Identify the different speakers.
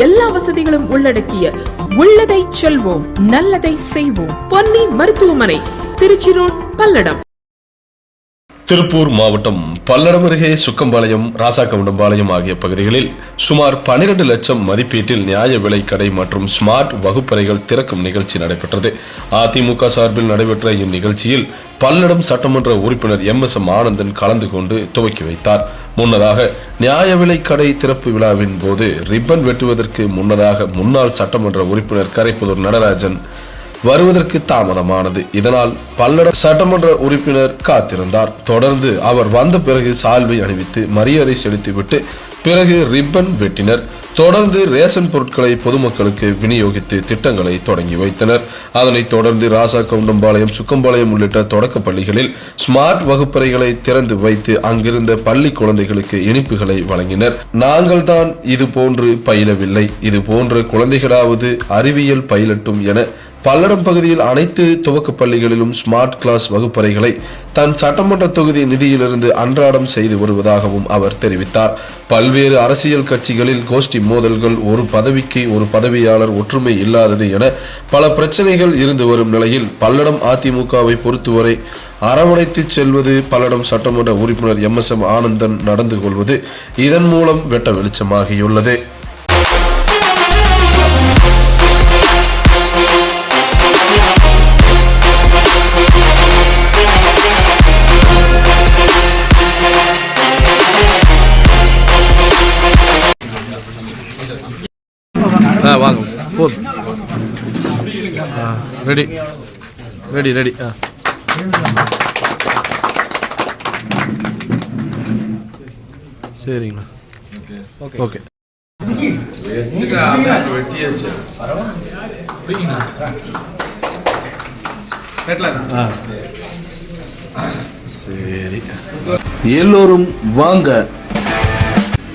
Speaker 1: எல்லா வசதிகளும் உள்ளடக்கிய உள்ளதை செல்வோம் நல்லதை செய்வோம். பொன்னி மருத்துவமனை திருச்சி ரோட் பல்லடம்.
Speaker 2: திருப்பூர் மாவட்டம் பல்லடம் அருகே சுக்கம்பாளையம் ராசாக்கவுண்டம்பாளையம் ஆகிய பகுதிகளில் சுமார் 12 லட்சம் மதிப்பீட்டில் நியாய விலை கடை மற்றும் ஸ்மார்ட் வகுப்பறைகள் திறக்கும் நிகழ்ச்சி நடைபெற்றது. அதிமுக சார்பில் நடைபெற்ற இந்நிகழ்ச்சியில் பல்லடம் சட்டமன்ற உறுப்பினர் எம் எஸ் எம் ஆனந்தன் கலந்து கொண்டு துவக்கி வைத்தார். முன்னதாக நியாய விலை கடை திறப்பு விழாவின் போது ரிப்பன் வெட்டுவதற்கு முன்னதாக முன்னாள் சட்டமன்ற உறுப்பினர் கரைப்புதூர் நடராஜன் வருவதற்கு தாமதமானது. இதனால் பல்லட சட்டமன்ற உறுப்பினர் காத்திருந்தார். தொடர்ந்து அவர் வந்த பிறகு சால்வை அணிவித்து மரியாதை செலுத்திவிட்டு பிறகு ரிப்பன் வெட்டினர். தொடர்ந்து ரேஷன் பொருட்களை பொதுமக்களுக்கு விநியோகித்து திட்டங்களை தொடங்கி வைத்தனர். அதனைத் தொடர்ந்து ராசா கவுண்டம்பாளையம் சுக்கம்பாளையம் உள்ளிட்ட தொடக்க பள்ளிகளில் ஸ்மார்ட் வகுப்பறைகளை திறந்து வைத்து அங்கிருந்த பள்ளி குழந்தைகளுக்கு இனிப்புகளை வழங்கினர். நாங்கள் தான் இது போன்று பயிலவில்லை. இது போன்ற குழந்தைகளாவது அறிவியல் பயிலட்டும் என பல்லடம் பகுதியில் அனைத்து துவக்க பள்ளிகளிலும் ஸ்மார்ட் கிளாஸ் வகுப்பறைகளை தன் சட்டமன்ற தொகுதி நிதியிலிருந்து அன்றாடம் செய்து வருவதாகவும் அவர் தெரிவித்தார். பல்வேறு அரசியல் கட்சிகளில் கோஷ்டி மோதல்கள் ஒரு பதவிக்கு ஒரு பதவியாளர் ஒற்றுமை இல்லாதது என பல பிரச்சனைகள் இருந்து வரும் நிலையில் பல்லடம் அதிமுகவை பொறுத்தவரை அரவணைத்து செல்வது பல்லடம் சட்டமன்ற உறுப்பினர் எம் எஸ் எம் ஆனந்தன் நடந்து கொள்வது இதன் மூலம் வெட்ட வெளிச்சமாகியுள்ளது.
Speaker 3: ஆ வாங்க. போதும். ஆ ரெடி. Ready ready. ஆ. சரிங்கண்ணா ஓகே. சரி.
Speaker 4: எல்லோரும் வாங்க.